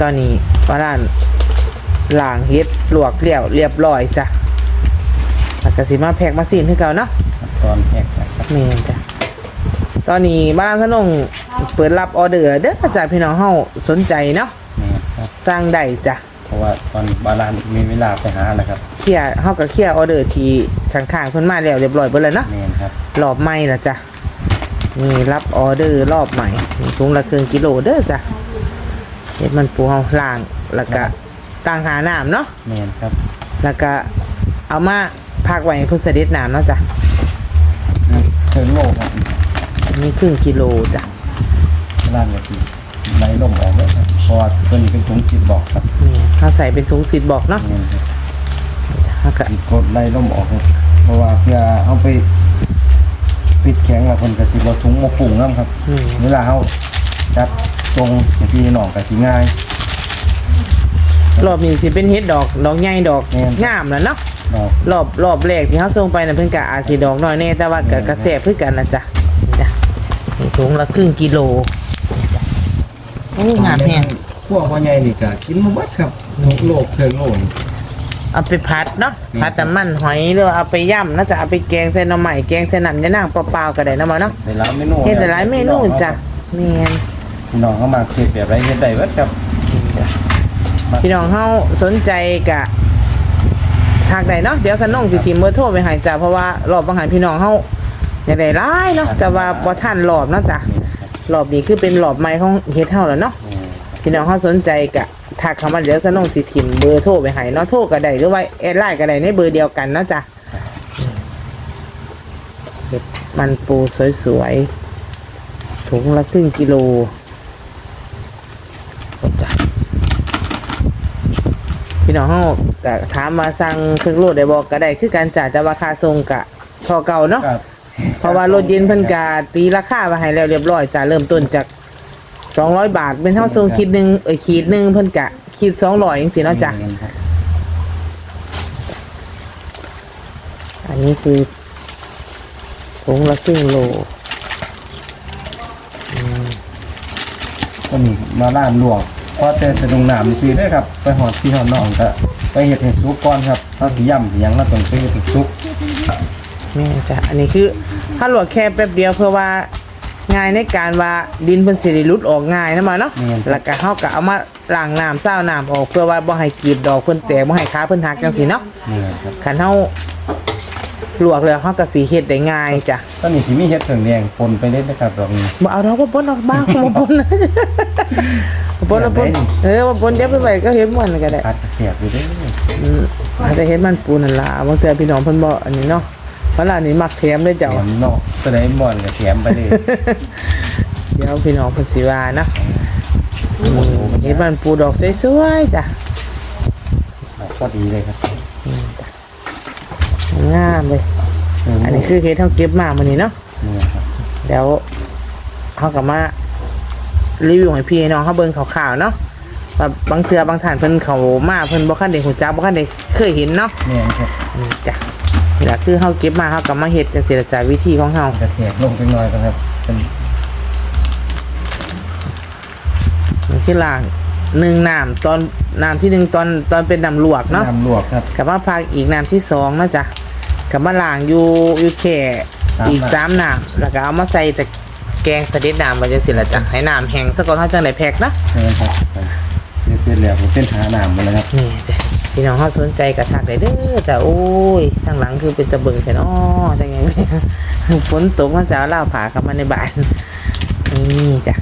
ตอนนี้ว่าร้านล้างเฮ็ดลวกเลี้ยวเรียบร้อยจ้ะแล้วก็สิมาแพ็คมาซีนคือเก่าเนาะขั้นตอนแรกนะครับแม่นจ้ะตอนนี้บ้านสนงเปิดรับออเดอร์เด้อจ้ะพี่น้องเฮาสนใจเนาะนี่ครับสร้างได้จ้ะเพราะว่าตอนบาลานมีเวลาไปหานะครับเคลียร์เฮาก็เคลียร์ออเดอร์ที่ข้างๆเพิ่นมาแล้วเรียบร้อยเบิดแล้วเนาะแมนครับรอบใหม่ละจ้ะนี่รับออเดอร์รอบใหม่นี่ถุงละครึ่งกิโลเด้อจ้ะเห็ ดมันปูเฮาล้างแล้วก็ล้างหาน้ำเนาะแมนครับแล้วก็เอามาพักไว้ให้เพิ่นเสด็จน้ำเนาะจ้ะเทิร์นโลครับนี่ครึ่งกิโลจ้ะล่างกะทิไหลลมออกเลยครับเพราะว่าตัวนี้เป็นถุงสิบบอกครับนี่เขาใส่เป็นถุงสิบบอกเนาะแมนครับแล้วก็ติดกดไหลลมออกครับเพราะว่าเพื่อเอาไปปิดแข็งแล้วคนกะทิบถุงมาปรุงน้ำครับ นี่เวลาเขาจัด ตรงให้พี่น้องกะทิง่ายรอบนี้สิเป็นเฮ็ดดอกดอกใหญ่ดอกแม่นงามแล้วเนาะดอกรอบรอบแรกที่เขาส่งไปน่ะเพิ่นก็อาจสิดอกน้อยแน่แต่ว่าก็กระแสเพื่อกันนะจ๊ะนี่จ้ะนี่ถุงละครึ่งกิโลโอ้งามแฮงพวกพ่อใหญ่นี่ก็กินมาเบิดครับทุกโลกเทิงโลกนี่ เอาไปพัดเนาะอืมพัดน้ำมันหอยหรือว่าเอาไปย่ำน่าจะเอาไปแกงใส่หน่อไม้แกงใส่น้ำยะนางเปล่าๆก็ได้นะมาเนาะในร้านเมนูเฮ็ดหลายๆเมนูจ้ะแม่น พี่น้องเขามาเฮ็ดแบบไรเฮ็ดได้เบิดครับพี่น้องเฮาสนใจกะทากใดเนาะเดี๋ยวสนงสิทีมเบอร์โทรไปให้จ้ะเพราะว่ารอบบางหันพี่น้องเฮาอยากได้หลายเนาะแต่ว่าบ่ทันรอบเนาะจ้ะรอบนี้คือเป็นรอบใหม่ของเฮ็ดเฮาแล้วเนาะพี่น้องเขาสนใจกะทักเข้ามาเดี๋ยวสนงสิทิมเบอร์โทรไปให้เนาะโทรก็ได้หรือว่าแอดไลน์ก็ได้ในเบอร์เดียวกันเนาะจ้ะเห็ดมันปูสวยๆถุงละครึ่งกิโลจ้ะ พี่น้องเขากะถามมาสั่งเครื่องโลดได้บอกก็ได้คือการจ่ายแต่ว่าค่าส่งกะพอเก่าเนาะครับเพราะว่ารถเย็นเพิ่นกาตีราคามาให้แล้วเรียบร้อยจ้ะเริ่มต้นจากสองร้อยบาทเป็นเท่าทรงขีดหนึ่งเอ้ยขีดหนึ่งเพิ่นกะขีดสองร้อยจังซี่เนาะจ้ะครับอันนี้คือถุงละครึ่งโลก็มีมาล่ามลวกพ อเจอสะดุงน้ำซื้อได้ครับ ไปหอดที่หอดน้องก็ไปเฮ็ดให้สุกก่อนครับเอาสิย่ำสิหยังแล้วต้องไปเฮ็ดให้สุกแม่นจ้ะอันนี้คือถ้าลวกแค่แป๊บเดียวเพื่อว่าง่ายในการว่าดินเพิ่นสิได้หลุดออกง่ายนะมาเนาะแล้วก็เฮาก็เอามาล้างน้ำเศร้าน้ำออกเพื่อว่าบ่ให้กรีบดอกเพิ่นแตกบ่ให้ขาเพิ่นหักจังซี่เนาะนี่ครับคันเฮาลวกแล้วเฮาก็สิเฮ็ดได้ง่ายจ้ะตอนนี้สิมีเฮ็ดเครื่องแดงปนไปเล่นนะครับดอกนี้บ่เอาดอกบ่ปนดอกบ้าบ่ปนนะบ่ ปนบ่ปนเออบ่ปนเดี๋ยวไปไว้ก็เฮ็ดม่วนก็ได้พัดกระเสียบอยู่เด้ออืมอาจจะเฮ็ดมันปูนั่นล่ะบางเทื่อพี่น้องเพิ่นบ่อันนี้เนาะเพราะล่ะนี่มักแถมเด้อแถเจ้ามเนาะตัวใดบ่อนก็แถมไปเลยเดี๋ยวพี่น้องเพิ่นสิว่านะอืมเฮ็ดมันปูดอกสวยๆจ้ะพอดีเลยครับงามเลย อันนี้คือเฮ็ดเฮาเก็บมามื้อนี้เนาะนี่ครับเดี๋ยวเฮาก็มา รีวิวให้พี่ให้น้องเฮาเบิ่งคร่าวๆเนาะว่าบางเทื่อบางท่านเพิ่นเข้ามาเพิ่นบ่คันได้ฮู้จักบ่คันได้เคยเห็นเนาะนี่ครับนี่จ้ะนี่แหละคือเฮาเก็บมาเฮาก็มาเฮ็ดจังซี่ละจ้ะวิธีของเฮากระเทียมลงไปหน่อยก่อนครับเป็นมันคือล้างหนึ่งน้ำตอนน้ำที่หนึ่งตอนตอนเป็นน้ำลวกเนาะน้ำลวกครับกับมาพักอีกน้ำที่สองเนาะจ้ะกับมาล้างอยู่อยู่แค่สามอีกน้ำสามน้ำแล้วก็เอามาใส่แต่ แกงเสด็จน้ำไว้จังซี่ละจ้ะให้น้ำแห้งซะก่อนเฮาจังได้แพ็คนะนี่ครับเดี๋ยวเสร็จแล้วผมเป็นหาน้ำมาเลยครับนี่จ้ะพี่น้องเฮาสนใจก็ทักได้เด้อจ้ะโอ้ยทางหลังคือเป็นตะเบิงแท้เนาะจังไงฝนตกมันจะเอาล่าวผาเข้ามาในบ้านนี่จ้ะ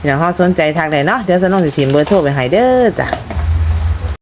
พี่น้องเขาสนใจทางไหนเนาะเดี๋ยวสนองสิทีมเบอร์โทรไปให้เด้อจ้ะ